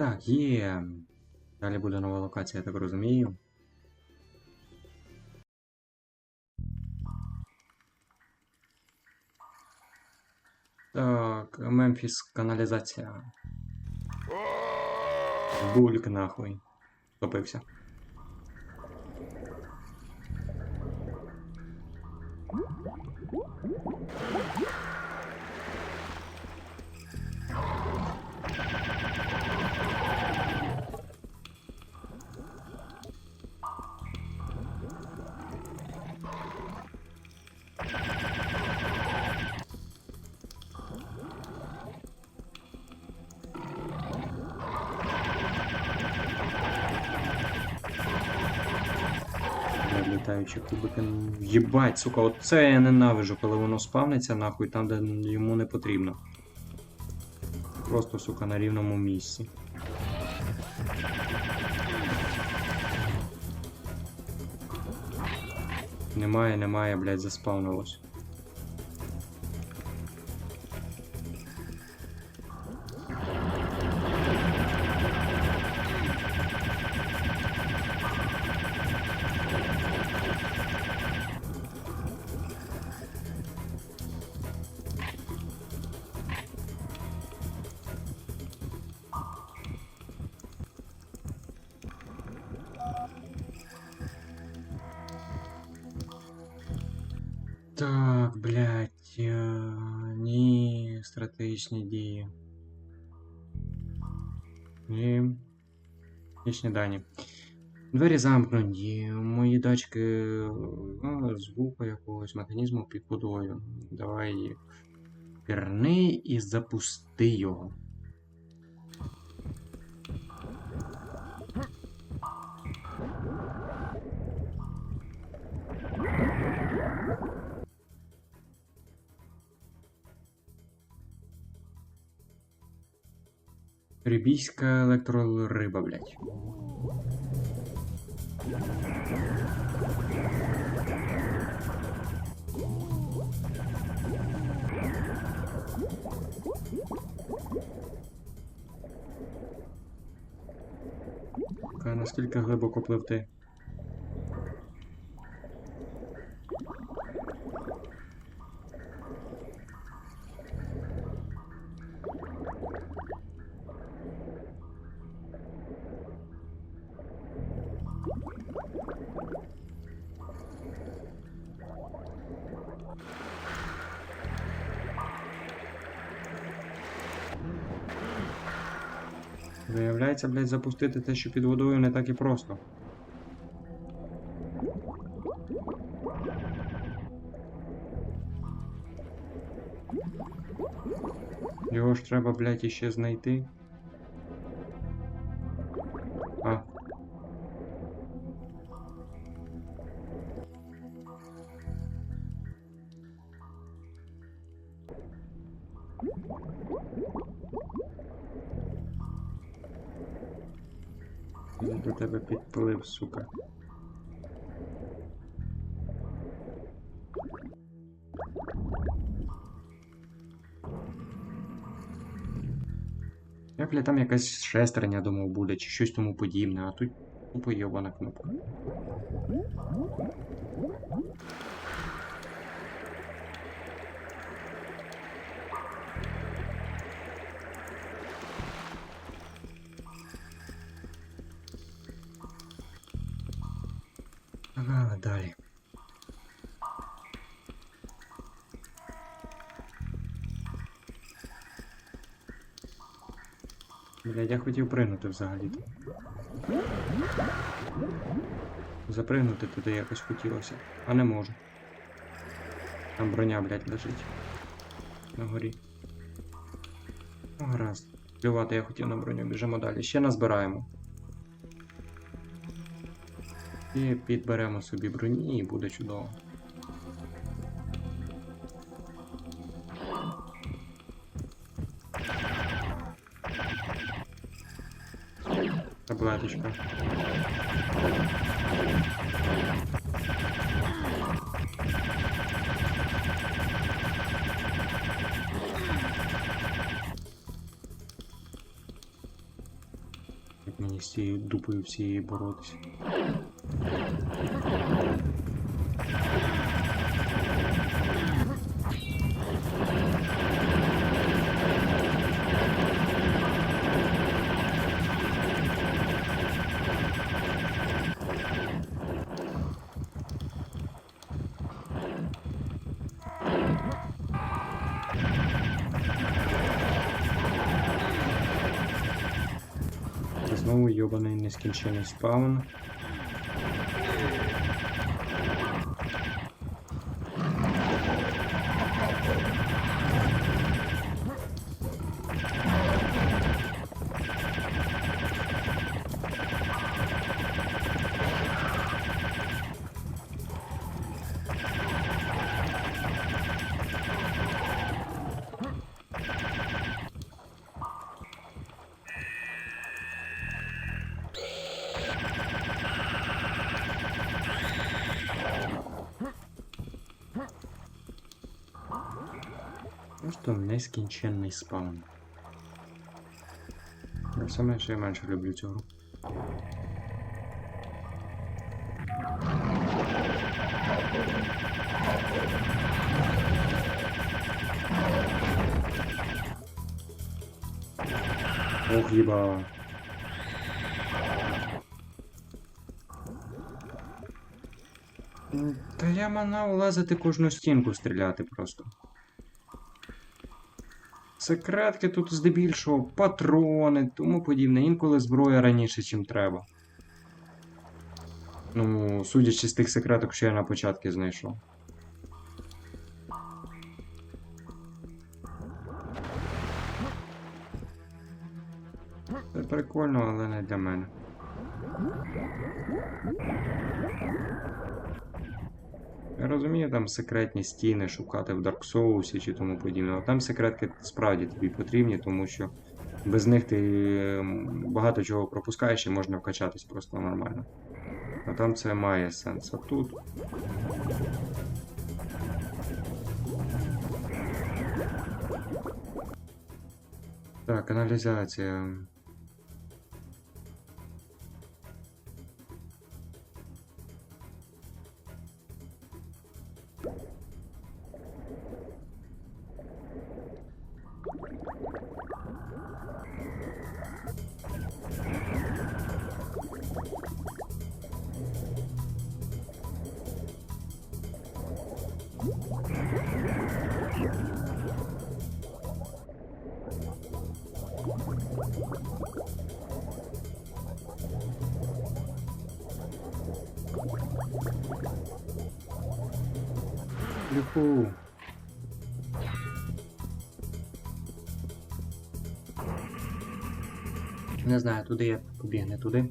Так, є. Далі буде нова локація, я так розумію. Так, Мемфіс каналізація. Бульк нахуй. Топився. Літаючі кубики. ну, Єбать, сука, оце я ненавижу, коли воно спавниться нахуй там, де йому не потрібно. Просто, сука, на рівному місці. Немає, немає, блядь, заспавнилось. Так, блядь, е, ні, стратегічні дії. Ні. Технічні дані. Двері замкнуті. Мої датчики а, звуку якогось механізму під водою. Давай пірни і запусти його. Рибійська електрориба, блядь. Наскільки глибоко пливти? Виявляється, блядь, запустити те, що під водою, не так і просто. Його ж треба, блядь, іще знайти. А. Він до тебе підплив, сука. Я, бля, там якась шестерня, думав, буде, чи щось тому подібне, а тут тупо йобана кнопка. Далі. Блядь, я хотів пригнути взагалі. Запригнути туди якось хотілося, а не можу. Там броня, блядь, лежить. На горі. Ну, гаразд. Плювати я хотів на броню, біжимо далі. Ще назбираємо. І підберемо собі броні і буде чудово. Таблеточка. мені з цією дупою всією боротися. Знову йобаний нескінчений спаун. Просто нескінченний спаун. Я все менше і менше люблю цю. Ох, їба. Та я манав лазити кожну стінку стріляти просто. Секретки тут здебільшого, патрони, тому подібне. Інколи зброя раніше, чим треба. Ну, судячи з тих секреток, що я на початку знайшов. Це прикольно, але не для мене. Я розумію, там секретні стіни шукати в Dark Souls чи тому подібне, але там секретки справді тобі потрібні, тому що без них ти ем, багато чого пропускаєш і можна вкачатись просто нормально. А там це має сенс. А тут. Так, каналізація. Юху. Не знаю, туди я побіг, не туди.